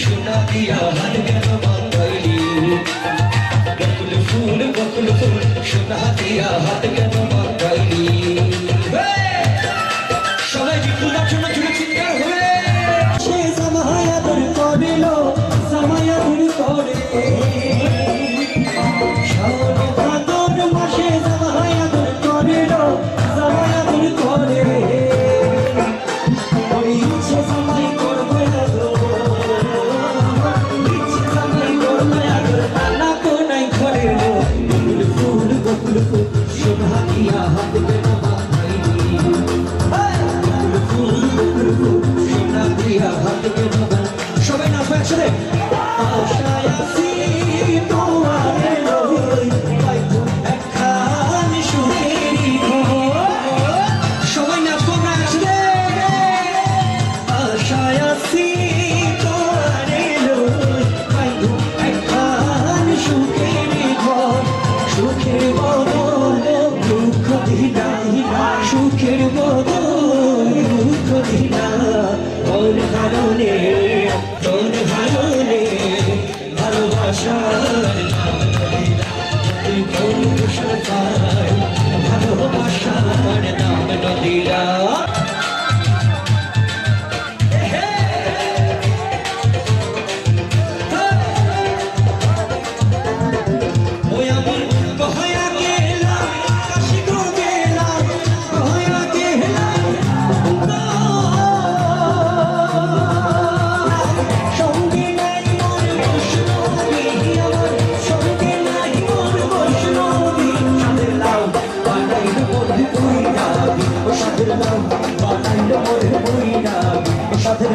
সোনা দিয়া হাত গেল মাতাইলি বকুল ফুল বকুল ফুল সোনা দিয়া হাত গেল दिया हमने। ভাঙনে তোর ভাঙনে ভালোবাসার বই না সাথের